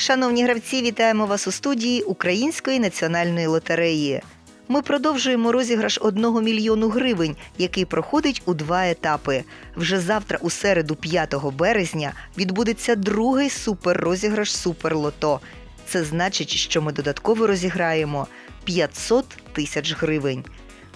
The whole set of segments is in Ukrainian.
Шановні гравці, вітаємо вас у студії Української національної лотереї. Ми продовжуємо розіграш 1 мільйону гривень, який проходить у два етапи. Вже завтра, у середу, 5 березня, відбудеться другий суперрозіграш Суперлото. Це значить, що ми додатково розіграємо 500 тисяч гривень.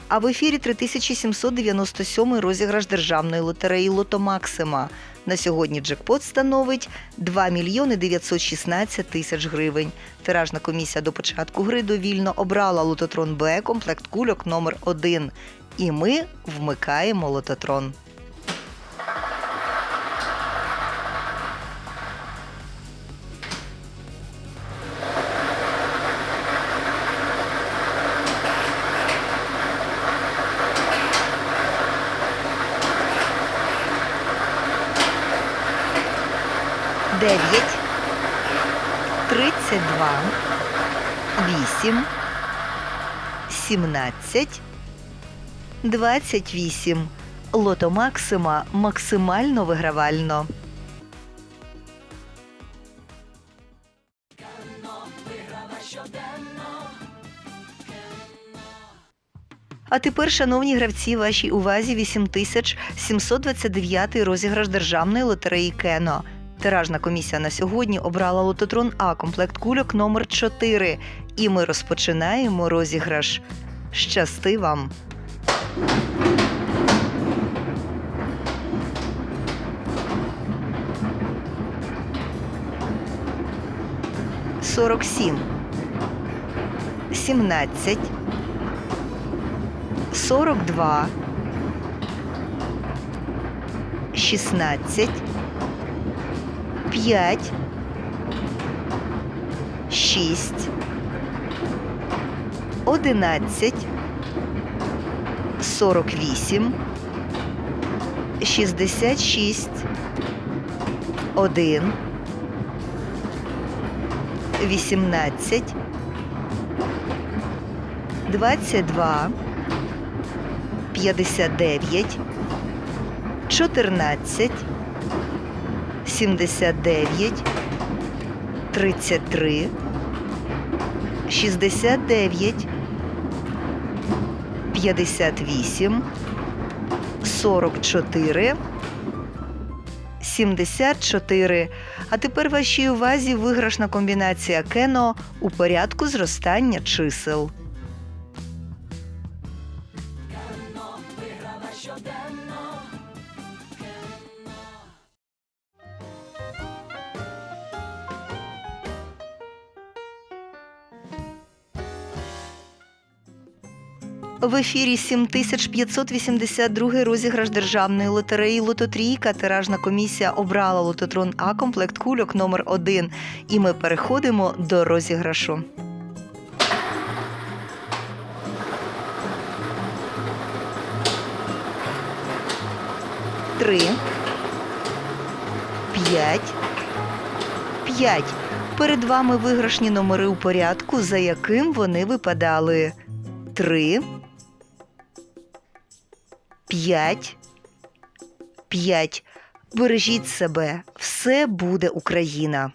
А в ефірі 3797 розіграш державної лотереї Лото Максима. На сьогодні джекпот становить 2 мільйони 916 тисяч гривень. Тиражна комісія до початку гри довільно обрала лототрон Б комплект кульок номер 1 І ми вмикаємо лототрон. Дев'ять, тридцять два, вісім, сімнадцять, двадцять вісім. Лото Максима максимально вигравально. А тепер, шановні гравці, вашій увазі 8729 розіграш державної лотереї Кено. Тиражна комісія на сьогодні обрала лототрон А комплект кульок номер 4 І ми розпочинаємо розіграш. Щасти вам! Сорок сім. Сімнадцять. Сорок два. Шістнадцять. П'ять. Шість. Одинадцять. Сорок вісім. Шістдесят шість. Один. Вісімнадцять. Двадцять два. П'ятдесят. Чотирнадцять. 79, 33, 69, 58, 44, 74. А тепер вашій увазі виграшна комбінація кено у порядку зростання чисел. В ефірі 7582 розіграш державної лотереї Лототрійка. Тиражна комісія обрала лототрон А комплект кульок номер 1 І ми переходимо до розіграшу. Три. П'ять. П'ять. Перед вами виграшні номери у порядку, за яким вони випадали. Три. П'ять. П'ять. Бережіть себе. Все буде Україна.